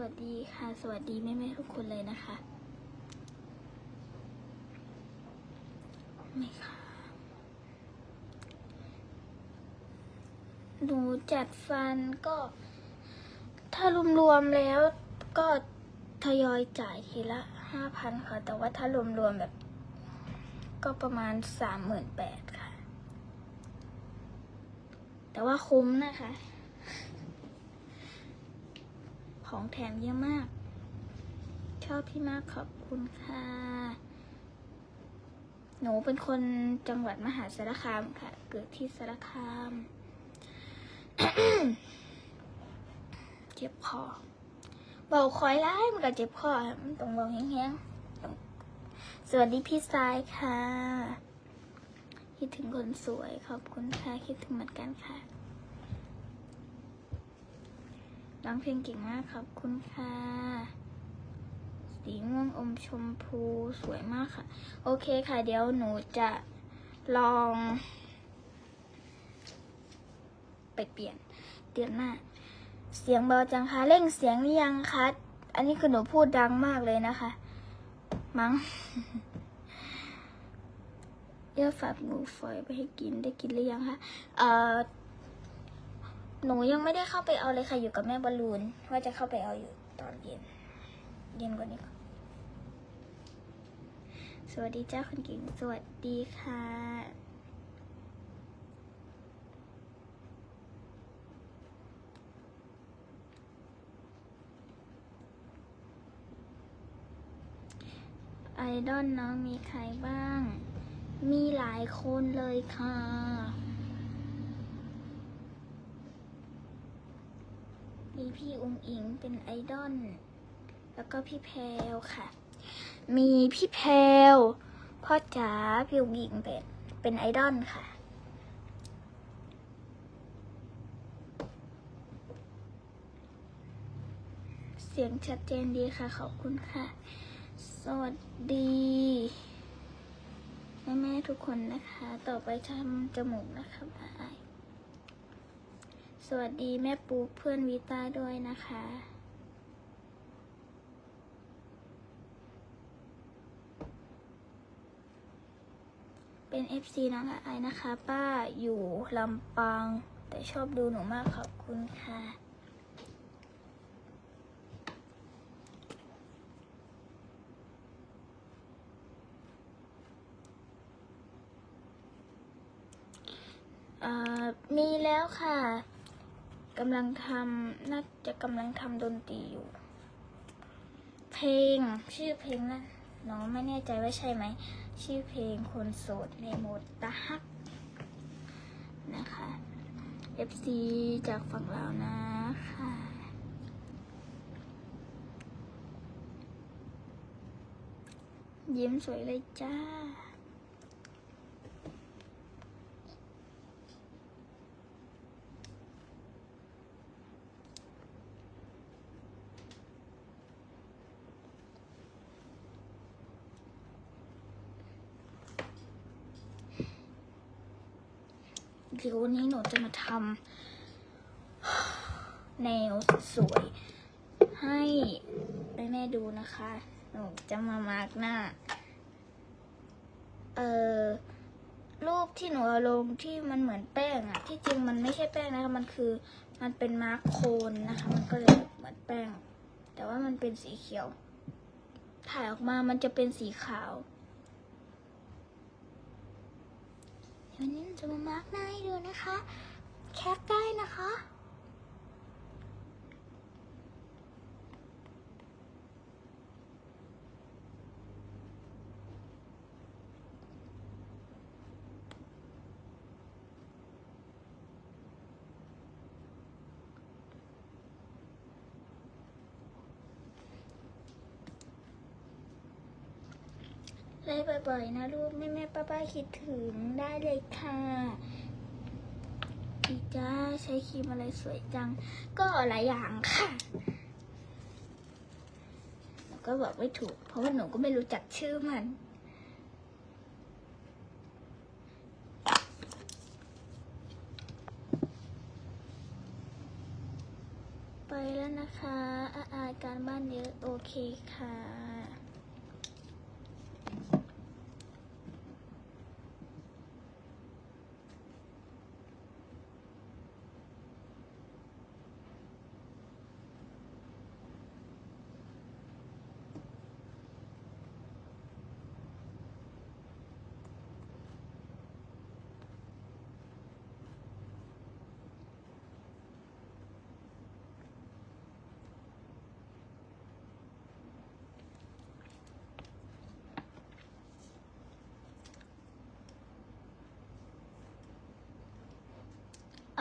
วัสดีค่ะ สวัสดีแม่ๆทุกคนเลยนะคะไม่ค่ะหนูจัดฟันก็ ถ้ารวมๆแล้วก็ทยอยจ่ายทีละห้าพันค่ะ แต่ว่าถ้ารวมๆแบบ ก็ประมาณสามหมื่นแปดค่ะ แต่ว่าคุ้มนะคะ ของแถมเยอะมาก ชอบพี่มากขอบคุณค่ะ หนูเป็นคนจังหวัดมหาสารคามค่ะ เกิดที่สารคามเจ็บคอเบาคอยร้ายมันก็เจ็บคอมันต้องเบาแห้งๆสวัสดีพี่สายค่ะ คิดถึงคนสวยขอบคุณค่ะ คิดถึงเหมือนกันค่ะ ร้องเพลงเก่งมากขอบคุณค่ะ สีม่วงอมชมพูสวยมากค่ะ โอเคค่ะ เดี๋ยวหนูจะลอง ไปเปลี่ยนเดือนหน้า เสียงเบาจังคะเร่งเสียงหรือยังคะ อันนี้คือหนูพูดดังมากเลยนะคะ มั้งเดี๋ยวฝากหนูฝอยไปให้กินได้กินหรือยังคะ เอ่อ หนูยังไม่ได้เข้าไปเอาเลยค่ะอยู่กับแม่บอลลูน ว่าจะเข้าไปเอาอยู่ตอนเย็น เย็นกว่านี้ก่อนสวัสดีเจ้าคุณกิ่งสวัสดีค่ะไอดอลน้องมีใครบ้าง มีหลายคนเลยค่ะ มีพี่อุ้งอิงเป็นไอดอล แล้วก็พี่แพรวค่ะ มีพี่แพรวพ่อจ๋าพี่อุ้งอิงเป็นเป็นไอดอลค่ะเสียงชัดเจนดีค่ะ ขอบคุณค่ะ สวัสดีแม่แม่ทุกคนนะคะ ต่อไปทำจมูกนะคะบาย วัสดีแม่ปูเพื่อนวิต้าด้วยนะคะ เป็น FC น้องไอนะคะ ป้าอยู่ลำปาง แต่ชอบดูหนูมากขอบคุณค่ะมีแล้วค่ะ กำลังทำน่าจะกำลังทำดนตรีอยู่ เพลงชื่อเพลงนะน้องไม่แน่ใจว่าใช่ไหม ชื่อเพลงคนโสดในโหมดตะฮักนะคะ FC จากฝั่งลานะค่ะยิ้มสวยเลยจ้า ทีวันนี้หนูจะมาทำแนวสวยให้แม่ดูนะคะ หนูจะมามาร์กหน้า เอ่อ รูปที่หนูเอาลงที่มันเหมือนแป้งอะที่จริงมันไม่ใช่แป้งนะคะ มันคือมันเป็นมาร์กโคนนะคะ มันก็เลยเหมือนแป้ง แต่ว่ามันเป็นสีเขียว ถ่ายออกมามันจะเป็นสีขาว เดี๋ย วันนี้จะมามาร์กหน้าให้ดูนะคะ แคปได้นะคะ ไล่บ่อยๆนะลูกแม่แม่ป้าป้าๆคิดถึงได้เลยค่ะอีจ้าใช้ครีมอะไรสวยจัง ก็หลายอย่างค่ะหนูก็บอกไม่ถูก เพราะว่าหนูก็ไม่รู้จักชื่อมันไปแล้วนะคะอาอาการโอเคค่ะ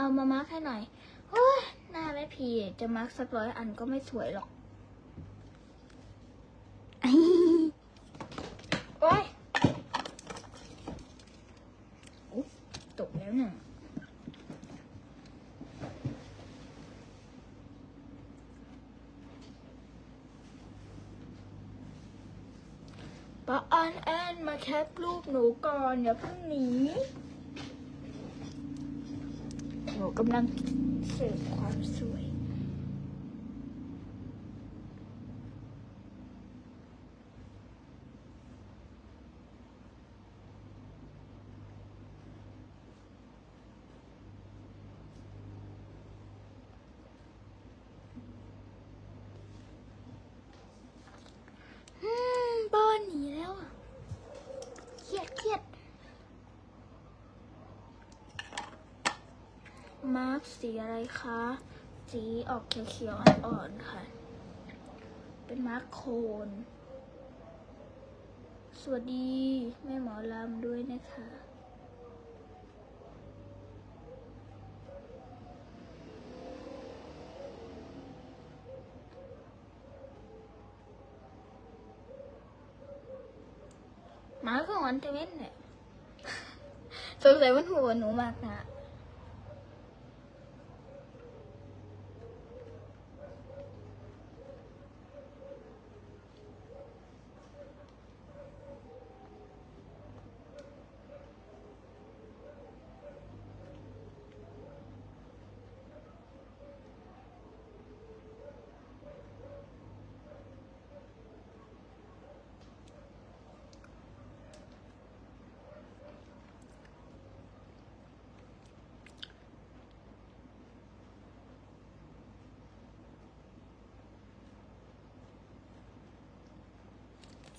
เอามามาร์คให้หน่อยโอ้ยหน้าแม่พีจะมาร์คสักร้อยอันก็ไม่สวยหรอก โอ้ยอุ๊ยตกแล้วหนึ่งป้าอันแอนมาแคปรูปหนูก่อนอย่าเพิ่งหนีห นูกำลังเสิร์ฟความสวย อืมบ้านหนีแล้วอะเครียดเครียด มาร์กสีอะไรคะ สีออกเขียวๆอ่อนๆค่ะ เป็นมาร์กโคน สวัสดี แม่หมอลำด้วยนะคะหมาก็วันเทเว่นเนี่ยสงสัยมันหัวหนูมากนะ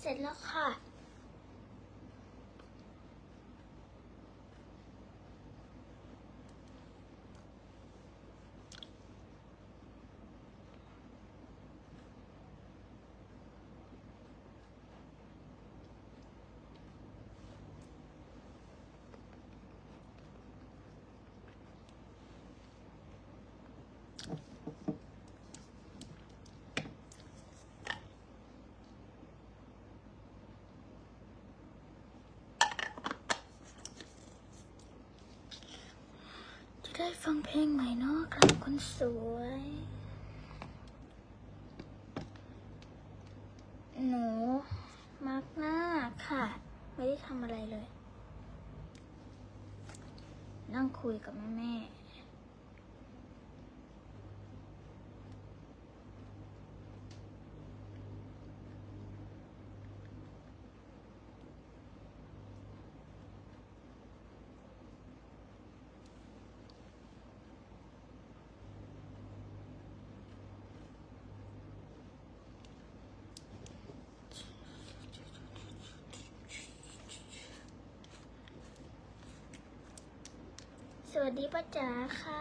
เสร็จแล้วค่ะ ได้ฟังเพลงใหม่เนาะครับคนสวย หนูมักหน้าค่ะ ไม่ได้ทำอะไรเลย นั่งคุยกับแม่แม่ส วัสดีป้าจ๋าค่ะ